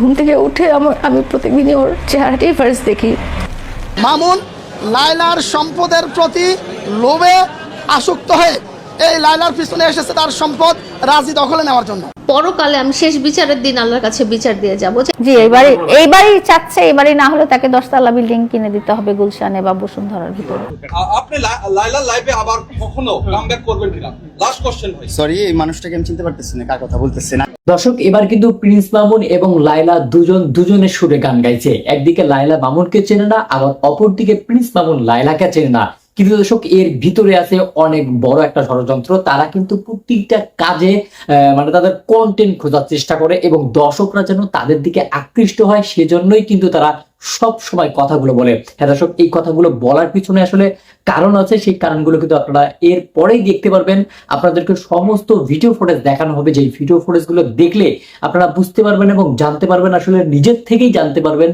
ঘুম থেকে উঠে আমার আমি প্রতিদিনই ওর চেহারাটাই ফার্স্ট দেখি। মামুন লায়লার সম্পদের প্রতি লোভে আসক্ত হয়ে এই লায়লার পিছনে এসেছে তার সম্পদ রাজি দখলে নেওয়ার জন্য। পরকালে আমি শেষ বিচারের দিন আল্লাহর কাছে বিচার দিয়ে যাব। জি এইবারই এইবারই চাচ্ছে এবারই না হলে তাকে দশতলা বিল্ডিং কিনে দিতে হবে গুলশানে বা বসুন্ধরার ভিতরে। আপনি লাইলা লাইভে আবার কখনো কামব্যাক করবেন কিনা? লাস্ট কোশ্চেন ভাই। সরি এই মানুষটাকে আমি চিনতে পারতেছি না কার কথা বলতেছি না দর্শক, এবার কিন্তু প্রিন্স মামুন এবং লাইলা দুজন দুজনের সুরে গান গাইছে। একদিকে লাইলা মামুনকে চেনে না, আবার অপরদিকে প্রিন্স মামুন লাইলাকে চেনে না। কিন্তু দর্শক, এর ভিতরে আছে অনেক বড় একটা ষড়যন্ত্র। তারা কিন্তু প্রত্যেকটা কাজে মানে তাদের কন্টেন্ট খোঁজার চেষ্টা করে এবং দর্শকরা যেন তাদের দিকে আকৃষ্ট হয়, সেজন্যই কিন্তু তারা সব সময় কথাগুলো বলে। হ্যাঁ দর্শক, এই কথাগুলো বলার পিছনে আসলে কারণ আছে, সেই কারণগুলো কিন্তু আপনারা এর পরেই দেখতে পারবেন। আপনাদেরকে সমস্ত ভিডিও ফুটেজ দেখানো হবে। যে ভিডিও ফুটেজগুলো দেখলে আপনারা বুঝতে পারবেন এবং জানতে পারবেন, আসলে নিজের থেকেই জানতে পারবেন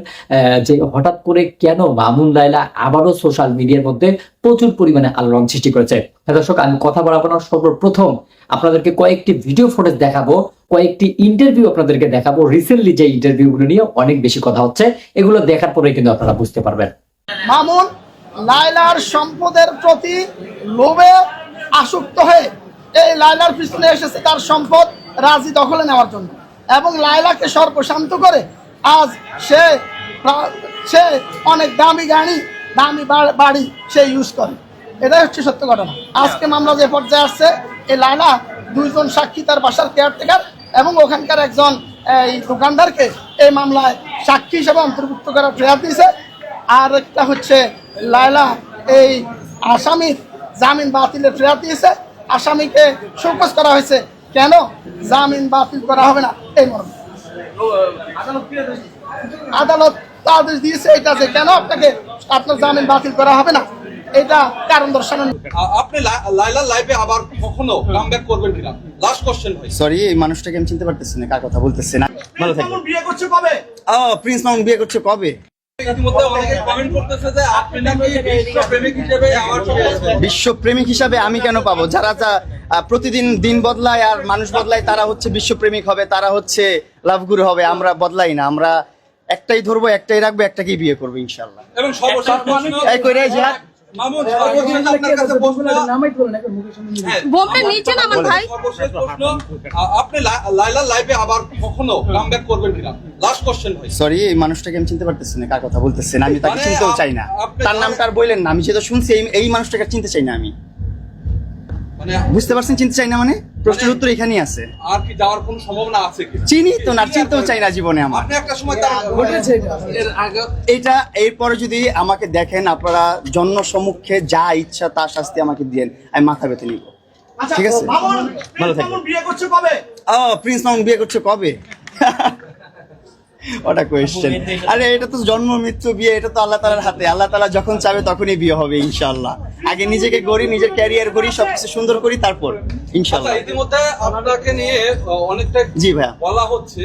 যে হঠাৎ করে কেন মামুন লাইলা আবারও সোশ্যাল মিডিয়ার মধ্যে প্রচুর পরিমাণে আলোড়ন সৃষ্টি করেছে। হ্যাঁ দর্শক, আমি কথা বলাবো সর্বপ্রথম। আপনাদেরকে কয়েকটি ভিডিও ফুটেজ দেখাবো, কয়েকটি ইন্টারভিউ আপনাদেরকে দেখাবো। রিসেন্টলি যে ইন্টারভিউ গুলো নিয়ে অনেক বেশি কথা হচ্ছে, এগুলো দেখার পরে কিন্তু আপনারা বুঝতে পারবেন। মামুন, লায়লার সম্পদের প্রতি লোভে আসক্ত হয়ে এই লায়লার পিছনে এসেছে তার সম্পদ রাজি দখলে নেওয়ার জন্য। এবং লায়লাকে সর্বশান্ত করে আজ সে সে অনেক দামি গাড়ি, দামি বাড়ি সে ইউজ করে। এটাই হচ্ছে সত্য ঘটনা। আজকে মামলা যে পর্যায়ে আসছে এই লায়লা দুইজন সাক্ষী তার বাসার কেয়ারটেকার এবং ওখানকার একজন, এই দোকানদারকে এই মামলায় সাক্ষী হিসেবে অন্তর্ভুক্ত করার প্রেয়ার দিয়েছে। আর একটা হচ্ছে লায়লা এই আসামির জামিন বাতিলের ফেরত দিয়েছে। আসামিকে শোকজ করা হয়েছে। কেন? জামিন বাতিল করা হবে না। এই মর্মে। আদালত আদেশ দিয়েছে এটা যে কেন আপনাকে আপনার জামিন বাতিল করা হবে না? এটা কারণ দর্শানো আপনি লাইলা লাইভে আবার কখনো কামব্যাক করবেন কিনা? লাস্ট কোশ্চেন ভাই। সরি এই মানুষটাকে আমি চিনতে পারতেছি না কার কথা বলতেছি না ভালো থাকবেন। বিয়ে করছে কবে? ও প্রিন্স মামুন বিয়ে করছে কবে? ইতিমধ্যে অনেকে কমেন্ট করতেছে যে আপনি নাকি বিশ্ব প্রেমিক হিসেবে আমার সম্পর্কে বিশ্বপ্রেমিক হিসাবে আমি কেন পাবো? যারা যা প্রতিদিন দিন বদলায় আর মানুষ বদলায় তারা হচ্ছে বিশ্বপ্রেমিক হবে তারা হচ্ছে লাভগুরু হবে আমরা বদলাই না আমরা একটাই ধরবো একটাই রাখব একটাকেই বিয়ে করব ইনশাল্লাহ প্রশ্ন হ্যাঁ, বোমটা নিচে না আমার ভাই। সর্বশেষ প্রশ্ন আ- আপনি লা- লাইলা লাইভে আবার কখনো করবেন কিনা? লাস্ট কোশ্চেন ভাই। সরি এই মানুষটাকে আমি চিনতে পারতেছি না কার কথা বলতেছেন? আমি তাকে মানে চিনতেও চাই না। তার নামটা আর বললেন না আমি যেটা শুনছি এই এই মানুষটাকে চিনতে চাই না আমি। মানে বুঝতে পারছেন চিনতে চাই না মানে? প্রশ্নের উত্তর এখানেই আছে। আর কি যাওয়ার কোনো সম্ভাবনা আছে কি চিনি তো না চিনতেও চাই না জীবনে আমার। আপনি একটা সময় তার এর আগে এটা এরপরে যদি আমাকে দেখেন আপনারা জন্ম সম্মুখে যা ইচ্ছা তার শাস্তি আমাকে দিয়েন আমি মাথা ব্যথা নিব। ঠিক আছে? ভালো থাকবেন। বিয়ে করছে কবে? ও প্রিন্স মামুন বিয়ে করছে কবে? ওটা কোয়েশ্চেন আরে এটা তো জন্ম মৃত্যু বিয়ে এটা তো আল্লাহ তালার হাতে। আল্লাহ তালা যখন চাবে তখনই বিয়ে হবে ইনশাল্লাহ আগে নিজেকে গড়ি নিজের ক্যারিয়ার গড়ি সবকিছু সুন্দর করি তারপর ইনশাল্লাহ আচ্ছা ইতিমধ্যে আপনাকে নিয়ে অনেকটা জি ভাইয়া। বলা হচ্ছে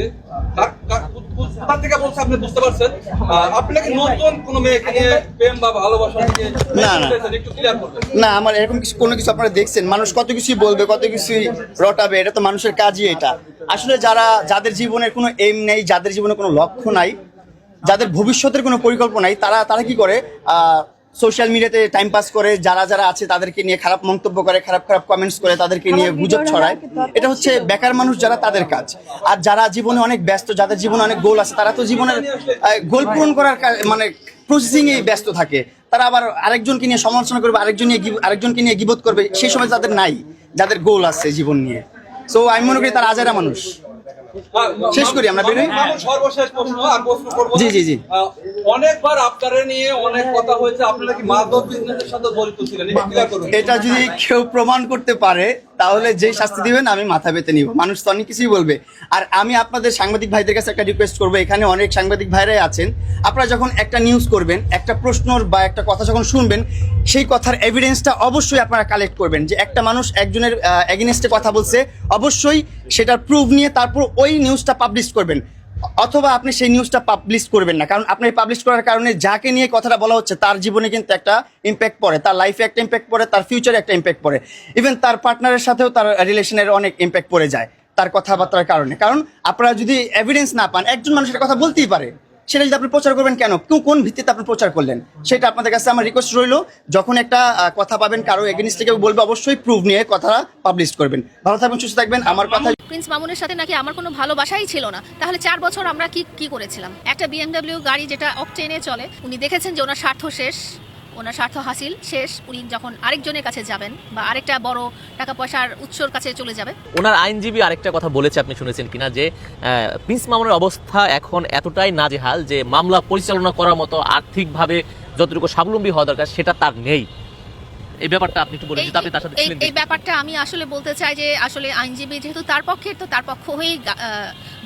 কোথা থেকে বলছে আপনি বুঝতে পারছেন? আপনাকে আপনি নাকি নতুন কোনো মেয়েকে নিয়ে প্রেম বা ভালোবাসা নিয়ে না, না। একটু ক্লিয়ার করবেন না আমার এরকম কিছু কোনো কিছু আপনারা দেখছেন? মানুষ কত কিছুই বলবে কত কিছুই রটাবে এটা তো মানুষের কাজই এটা। আসলে যারা যাদের জীবনের কোনো এম নেই যাদের জীবনে কোনো লক্ষ্য নাই যাদের ভবিষ্যতের কোনো পরিকল্পনা নাই তারা তারা কি করে? সোশ্যাল মিডিয়াতে টাইম পাস করে যারা যারা আছে তাদেরকে নিয়ে খারাপ মন্তব্য করে খারাপ খারাপ কমেন্টস করে তাদেরকে নিয়ে গুজব ছড়ায়। এটা হচ্ছে বেকার মানুষ যারা তাদের কাজ। আর যারা জীবনে অনেক ব্যস্ত যাদের জীবনে অনেক গোল আছে তারা তো জীবনের গোল পূরণ করার মানে প্রসেসিং এ ব্যস্ত থাকে। তারা আবার আরেকজনকে নিয়ে সমালোচনা করবে আরেকজন নিয়ে আরেকজনকে নিয়ে গিবত করবে সেই সময় যাদের নাই যাদের গোল আছে জীবন নিয়ে। সো আমি মনে করি তারা আজারা মানুষ। শেষ করি আমরা, বেরোই? সর্বশেষ প্রশ্ন আর প্রশ্ন করব জি, জি, জি। অনেকবার আপনারা নিয়ে অনেক কথা হয়েছে আপনারা কি মাদক বিজনেসের সাথে জড়িত ছিলেন এটা যদি কেউ প্রমাণ করতে পারে তাহলে যে শাস্তি দিবেন আমি মাথা পেতে নিব। মানুষ তো অনেক কিছুই বলবে। আর আমি আপনাদের সাংবাদিক ভাইদের কাছে একটা রিকোয়েস্ট করব এখানে অনেক সাংবাদিক ভাইরাই আছেন। আপনারা যখন একটা নিউজ করবেন একটা প্রশ্নর বা একটা কথা যখন শুনবেন সেই কথার এভিডেন্সটা অবশ্যই আপনারা কালেক্ট করবেন যে একটা মানুষ একজনের এগেনস্টে কথা বলছে অবশ্যই সেটার প্রুফ নিয়ে তারপর ওই নিউজটা পাবলিশ করবেন। অথবা আপনি সেই নিউজটা পাবলিশ করবেন না। কারণ আপনি পাবলিশ করার কারণে যাকে নিয়ে কথাটা বলা হচ্ছে, তার জীবনে কিন্তু একটা ইম্প্যাক্ট পড়ে, তার লাইফে একটা ইম্প্যাক্ট পড়ে, তার ফিউচারে একটা ইম্প্যাক্ট পড়ে। ইভেন তার পার্টনারের সাথেও তার রিলেশনের অনেক ইম্প্যাক্ট পড়ে যায়, তার কথাবার্তার কারণে। কারণ আপনারা যদি এভিডেন্স না পান, একজন মানুষের কথা বলতেই পারে। সেটা যদি আপনি প্রচার করবেন কেন? কোন ভিত্তিতে আপনি প্রচার করলেন? সেটা আপনাদের কাছে আমার রিকোয়েস্ট রইল, যখন একটা কথা পাবেন, কারও এগেনিস্টে কেউ বলবে, অবশ্যই প্রুফ নিয়ে কথা পাবলিশ করবেন। ভালো থাকবেন, সুস্থ থাকবেন, আমার কথা প্রিন্স মামুনের সাথে নাকি আমার কোনো ভালোবাসাই ছিল না। তাহলে চার বছর আমরা কি কি করেছিলাম? একটা বিএমডাব্লিউ গাড়ি যেটা অকটেনে চলে, উনি দেখেছেন যে ওনার স্বার্থ শেষ। ওনার স্বার্থ হাসিল শেষ। উনি যখন আরেকজনের কাছে যাবেন বা আরেকটা বড় টাকা পয়সার উৎসর কাছে চলে যাবে। ওনার আইনজীবী আরেকটা কথা বলেছে আপনি শুনেছেন কিনা যে প্রিন্স মামুনের অবস্থা এখন এতটাই নাজেহাল যে মামলা পরিচালনা করার মতো আর্থিকভাবে যতটুকু স্বাবলম্বী হওয়া দরকার সেটা তার নেই। এই ব্যাপারটা আপনি একটু বলে দিতে আপনি তার সাথে এই ব্যাপারটা আমি আসলে বলতে চাই যে আসলে আইনজীবী যেহেতু তার পক্ষে তো তার পক্ষ হয়েই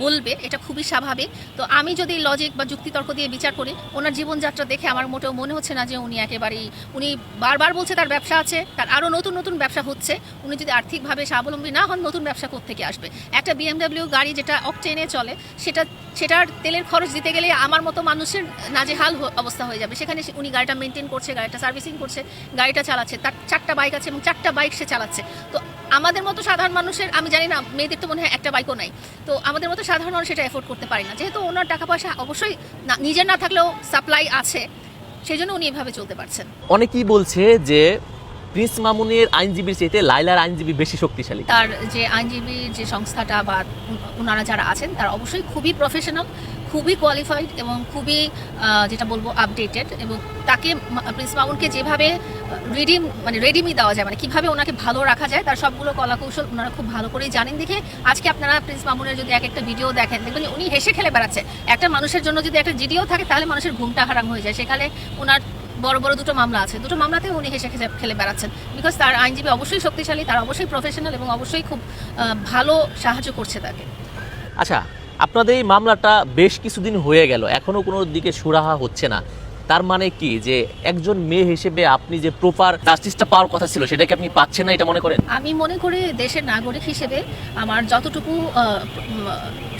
বলবে, এটা খুবই স্বাভাবিক। তো আমি যদি লজিক বা যুক্তিতর্ক দিয়ে বিচার করি, ওনার জীবনযাত্রা দেখে আমার মোটেও মনে হচ্ছে না যে উনি একেবারেই, উনি বারবার বলছে তার ব্যবসা আছে, তার আরও নতুন নতুন ব্যবসা হচ্ছে, উনি যদি আর্থিকভাবে স্বাবলম্বী না হন, নতুন ব্যবসা থেকে আসবে? একটা বিএমডব্লিউ গাড়ি যেটা অকটেনে চলে, সেটা, সেটার তেলের খরচ দিতে গেলে আমার মতো মানুষের নাজেহাল অবস্থা হয়ে যাবে। সেখানে উনি গাড়িটা মেনটেন করছে, গাড়িটা সার্ভিসিং করছে, গাড়িটা চালাচ্ছে, তার চারটা বাইক আছে এবং চারটা বাইক সে চালাচ্ছে। তো আমাদের মতো সাধারণ মানুষের, আমি জানি না, মেয়েদের তো মনে হয় একটা বাইকও নাই। তো আমাদের মতো সাধারণ সেটা এফোর্ড করতে পারি না। যেহেতু ওনার টাকা পয়সা অবশ্যই নিজের না থাকলেও সাপ্লাই আছে সেই জন্য উনি এভাবে চলতে পারছেন। অনেকেই বলছে যে প্রিন্স মামুনের আইনজীবীর চাইতে লাইলার আইনজীবী বেশি শক্তিশালী। তার যে আইনজীবীর যে সংস্থাটা বা ওনারা যারা আছেন, তারা অবশ্যই খুবই প্রফেশনাল খুবই কোয়ালিফাইড এবং খুবই যেটা বলব আপডেটেড এবং তাকে প্রিন্স মামুনকে যেভাবে রিডিম মানে রেডিমি দেওয়া যায় মানে কীভাবে ওনাকে ভালো রাখা যায়, তার সবগুলো কলাকৌশল ওনারা খুব ভালো করেই জানেন। দেখে আজকে আপনারা প্রিন্স মামুনের যদি এক একটা ভিডিও দেখেন, দেখবেন উনি হেসে খেলে বেড়াচ্ছে। একটা মানুষের জন্য যদি একটা ভিডিও থাকে, তাহলে মানুষের ঘুমটা হারাম হয়ে যায়। সেখানে ওনার বড় বড় দুটো মামলা আছে। দুটো মামলাতে উনি হেসে খেলে খেলে বেড়াচ্ছেন। বিকজ তার আইনজীবী অবশ্যই শক্তিশালী তার অবশ্যই প্রফেশনাল এবং অবশ্যই খুব ভালো সাহায্য করছে তাকে। আচ্ছা আপনাদের এই মামলাটা বেশ কিছুদিন হয়ে গেল এখনও কোনো দিকে সুরাহা হচ্ছে না। তার মানে কি? যে একজন মেয়ে হিসেবে আপনি যে প্রপার জাস্টিসটা পাওয়ার কথা ছিল সেটাকে আপনি পাচ্ছেন না এটা মনে করেন? আমি মনে করি দেশের নাগরিক হিসেবে আমার যতটুকু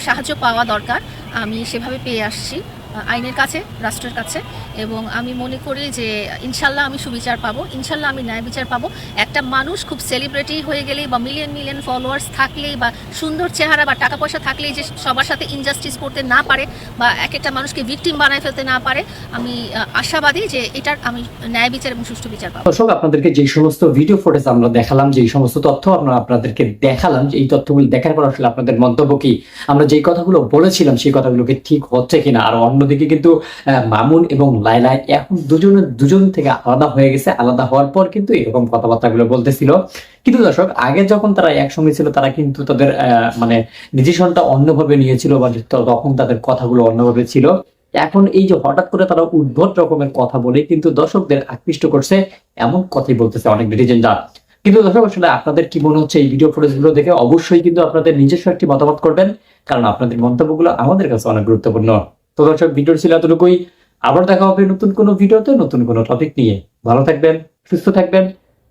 সাহায্য পাওয়া দরকার আমি সেভাবে পেয়ে আসছি। আইনের কাছে, রাষ্ট্রের কাছে, এবং আমি মনে করি যে ইনশাল্লাহ আমি সুবিচার পাবো, ইনশাল্লাহ আমি ন্যায় বিচার পাবো। একটা মানুষ খুব সেলিব্রিটি হয়ে গেলেই বা মিলিয়ন মিলিয়ন ফলোয়ার্স থাকলেই বা সুন্দর চেহারা বা টাকা পয়সা থাকলেই যে সবার সাথে ইনজাস্টিস করতে না পারে বা এক একটা মানুষকে ভিকটিম বানায় ফেলতে না পারে, আমি আশাবাদী যে এটার আমি ন্যায় বিচার এবং সুষ্ঠু বিচার পাবো। দর্শক, আপনাদেরকে যে সমস্ত ভিডিও ফুটেজ আমরা দেখালাম, যে সমস্ত তথ্য আমরা আপনাদেরকে দেখালাম, যে এই তথ্যগুলো দেখার পর আসলে আপনাদের মন্তব্য কি? আমরা যেই কথাগুলো বলেছিলাম, সেই কথাগুলোকে ঠিক হচ্ছে কিনা, আর অন্যদিকে কিন্তু মামুন এবং লাইলা এখন দুজনের দুজন থেকে আলাদা হয়ে গেছে, আলাদা হওয়ার পর কিন্তু এরকম কথাবার্তাগুলো বলতেছিল। কিন্তু দর্শক, আগে যখন তারা একসঙ্গে ছিল, তারা কিন্তু তাদের মানে ডিসিশনটা অন্যভাবে নিয়েছিল বা তখন তাদের কথাগুলো অন্যভাবে ছিল। এখন এই যে হঠাৎ করে তারা উদ্ভট রকমের কথা বলে কিন্তু দর্শকদের আকৃষ্ট করছে, এমন কথাই বলতেছে অনেক নেটিজেনরা। কিন্তু দর্শক, আসলে আপনাদের কি মনে হচ্ছে এই ভিডিও ফুটেজগুলো দেখে? অবশ্যই কিন্তু আপনাদের নিজস্ব একটি মতামত করবেন, কারণ আপনাদের মন্তব্যগুলো আমাদের কাছে অনেক গুরুত্বপূর্ণ। তো দর্শক ভিডিও ছিল এতটুকুই। আবার দেখা হবে নতুন কোনো ভিডিওতে, নতুন কোনো টপিক নিয়ে। ভালো থাকবেন, সুস্থ থাকবেন।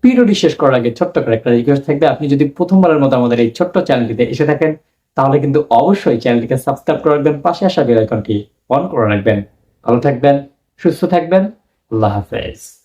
ভিডিওটি শেষ করার আগে ছোট্ট করে একটা রিকোয়েস্ট থাকবে। আপনি যদি প্রথমবারের মতো আমাদের এই ছোট্ট চ্যানেলটিতে এসে থাকেন, তাহলে কিন্তু অবশ্যই চ্যানেলটিকে সাবস্ক্রাইব করে রাখবেন, পাশে আসা বেল আইকনটি অন করে রাখবেন। ভালো থাকবেন, সুস্থ থাকবেন। আল্লাহ হাফেজ।